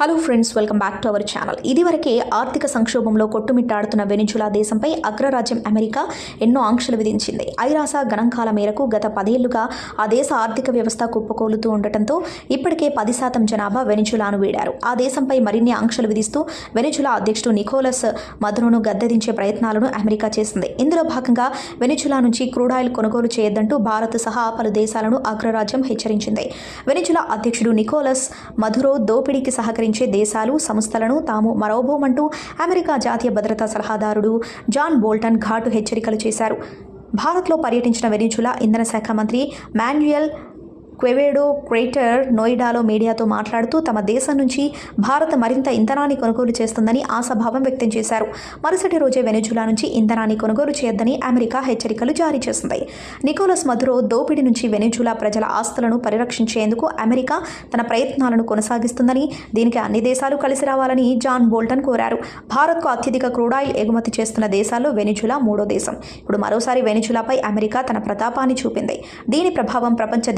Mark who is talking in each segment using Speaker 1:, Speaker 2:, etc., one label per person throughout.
Speaker 1: Hello friends welcome back to our channel ఇదివరకే ఆర్థిక సంక్షోభంలో కొట్టుమిట్టాడుతున్న వెనిజులా దేశంపై అగ్రరాజ్యం అమెరికా ఎన్నో ఆంక్షలు విధించింది. ఐరాస గణాంకాల మేరకు గత పదేళ్ళుగా ఆ దేశ ఆర్థిక వ్యవస్థ కుప్పకూలుతూ ఉండటంతో ఇప్పటికే పది శాతం జనాభా వెనిజులాను వీడారు. ఆ దేశంపై మరిన్ని ఆంక్షలు విధిస్తూ వెనిజులా అధ్యక్షుడు నికోలస్ మదునును గద్దెదించే ప్రయత్నాలను అమెరికా చేసింది. ఇందులో భాగంగా వెనిజులా నుంచి క్రూడాయిల్ కొనుగోలు చేయొద్దంటూ భారత్ సహా పలు దేశాలను అగ్రరాజ్యం హెచ్చరించింది. వెనిజులా అధ్యక్షుడు నికోలస్ మధురో దోపిడీకి సహకరించి దేశాలు సంస్థలను తాము మరోబోమంటూ అమెరికా జాతీయ భద్రతా సలహాదారుడు జాన్ బోల్టన్ ఘాటు హెచ్చరికలు చేశారు. భారత్లో పర్యటించిన వెనిజులా ఇంధన శాఖ మంత్రి మాన్యుయల్ క్వెవేడో క్రేటర్ నోయిడాలో మీడియాతో మాట్లాడుతూ తమ దేశం నుంచి భారత్ మరింత ఇంధనాన్ని కొనుగోలు చేస్తుందని ఆశాభావం వ్యక్తం చేశారు. మరుసటి రోజే వెనుజులా నుంచి ఇంధనాన్ని కొనుగోలు చేయొద్దని అమెరికా హెచ్చరికలు జారీ చేసింది. నికోలస్ మధురో దోపిడీ నుంచి వెనుజులా ప్రజల ఆస్తులను పరిరక్షించేందుకు అమెరికా తన ప్రయత్నాలను కొనసాగిస్తుందని దీనికి అన్ని దేశాలు కలిసి రావాలని జాన్ బోల్టన్ కోరారు. భారత్కు అత్యధిక క్రూడాయిల్ ఎగుమతి చేస్తున్న దేశాల్లో వెనిజులా మూడో దేశం. ఇప్పుడు మరోసారి వెనిజులాపై అమెరికా తన ప్రతాపాన్ని చూపింది. దీని ప్రభావం ప్రపంచ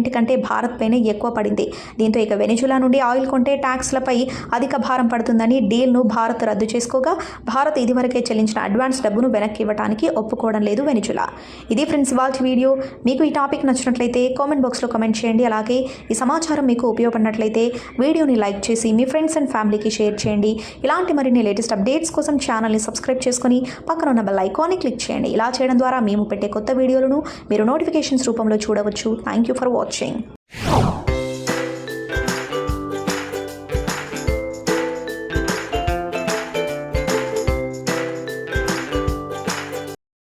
Speaker 1: దేశాలన్నింటికంటే భారత్పైనే ఎక్కువ పడింది. దీంతో ఇక వెనిజులా నుండి ఆయిల్ కొంటే ట్యాక్స్లపై అధిక భారం పడుతుందని డీల్ను భారత్ రద్దు చేసుకోగా భారత్ ఇదివరకే చెల్లించిన అడ్వాన్స్ డబ్బును వెనక్కి ఇవ్వడానికి ఒప్పుకోవడం లేదు వెనిజులా. ఇది ఫ్రెండ్స్ వాచ్ వీడియో. మీకు ఈ టాపిక్ నచ్చినట్లయితే కామెంట్ బాక్స్లో కామెంట్ చేయండి. అలాగే ఈ సమాచారం మీకు ఉపయోగపడినట్లయితే వీడియోని లైక్ చేసి మీ ఫ్రెండ్స్ అండ్ ఫ్యామిలీకి షేర్ చేయండి. ఇలాంటి మరిన్ని లేటెస్ట్ అప్డేట్స్ కోసం ఛానల్ని సబ్స్క్రైబ్ చేసుకొని పక్కన ఉన్న బెల్ ఐకాన్ని క్లిక్ చేయండి. ఇలా చేయడం ద్వారా మేము పెట్టే కొత్త వీడియోలను మీరు నోటిఫికేషన్స్ రూపంలో చూడవచ్చు. Thank you for watching. coaching.